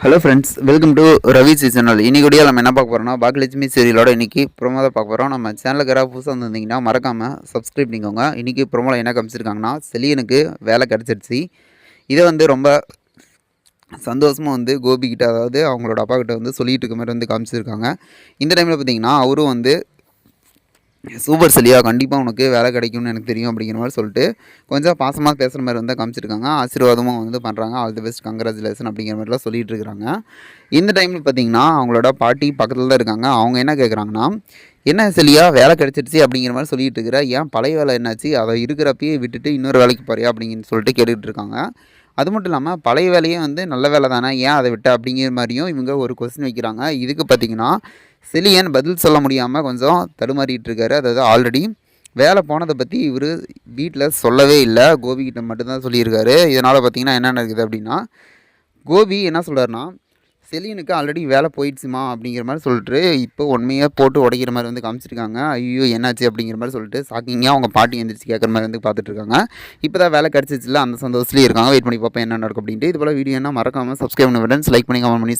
Hello friends welcome to Ravi seasonal இன்னைக்கு video நம்ம என்ன பார்க்க போகிறோம்னா பாக்கியலட்சுமி சீரியலோட இன்னைக்கு ப்ரோமோ தான் பார்க்க போகிறோம் நம்ம சேனலுக்கு யாராவது புதுசாக வந்திருந்தீங்கன்னா மறக்காமல் சப்ஸ்கிரைப் பண்ணிக்கோங்க. இன்றைக்கி ப்ரோமோவில் என்ன காமிச்சிருக்காங்கன்னா செலியனுக்கு வேலை கிடச்சிருச்சு. இதை வந்து ரொம்ப சந்தோஷமாக வந்து கோபிக்கிட்ட அதாவது அவங்களோட அப்பா கிட்ட வந்து சொல்லிகிட்டு இருக்க மாதிரி வந்து காமிச்சிருக்காங்க. இந்த டைமில் பார்த்தீங்கன்னா அவரும் வந்து சூப்பர் செல்லியா கண்டிப்பாக உனக்கு வேலை கிடைக்கும்னு எனக்கு தெரியும் அப்படிங்கிற மாதிரி சொல்லிட்டு கொஞ்சம் பாசமாக பேசுகிற மாதிரி வந்து காமிச்சிருக்காங்க. ஆசீர்வாதமும் வந்து பண்ணுறாங்க ஆல் தி பெஸ்ட் கங்க்ராச்சுலேஷன் அப்படிங்கிற மாதிரிலாம் சொல்லிட்டு இருக்கிறாங்க இந்த டைமில் பார்த்தீங்கன்னா அவங்களோட பாட்டி பக்கத்தில் தான் இருக்காங்க. அவங்க என்ன கேட்குறாங்கன்னா என்ன செல்லியா வேலை கிடச்சிருச்சு அப்படிங்கிற மாதிரி சொல்லிட்டு இருக்கிற ஏன் பழைய வேலை என்னாச்சு? அதை இருக்கிறப்பயே விட்டுட்டு இன்னொரு வேலைக்கு போறியா? அப்படின்னு சொல்லிட்டு கேட்டுக்கிட்டு இருக்காங்க. அது மட்டும் இல்லாமல் பழைய வேலையே வந்து நல்ல வேலை தானே ஏன் அதை விட்ட? அப்படிங்கிற மாதிரியும் இவங்க ஒரு கொஸ்டின் வைக்கிறாங்க. இதுக்கு பார்த்தீங்கன்னா செலியன் பதில் சொல்ல முடியாமல் கொஞ்சம் தடுமாறிட்டு இருக்காரு அதாவது ஆல்ரெடி வேலை போனதை பற்றி இவர் வீட்டில் சொல்லவே இல்லை. கோபிக்கிட்ட மட்டும்தான் சொல்லியிருக்காரு. இதனால் பார்த்தீங்கன்னா என்ன நடக்குது அப்படின்னா கோபி என்ன சொல்கிறாருன்னா செலினுக்கு ஆல்ரெடி வேலை போயிடுச்சுமா அப்படிங்கிற மாதிரி சொல்லிட்டு இப்போ உண்மையாக போட்டு உடைக்கிற மாதிரி வந்து காமிச்சிருக்காங்க. ஐயோ என்னாச்சு அப்படிங்கிற மாதிரி சொல்லிட்டு ஷாக்கிங்காக அவங்க பாட்டி எந்திரிச்சு கேட்குற மாதிரி வந்து பார்த்துட்டு இருக்காங்க. இப்போ தான் வேலை கிடச்சிச்சுல அந்த சந்தோஷத்துலேயே இருக்காங்க. வெயிட் பண்ணி பார்ப்போம் என்ன நடக்கும் அப்படின்ட்டு. இது போல் வீடியோனா மறக்காமல் சப்ஸ்கிரைப் பண்ணி ஃப்ரெண்ட்ஸ் லைக் பண்ணி கமெண்ட் பண்ணி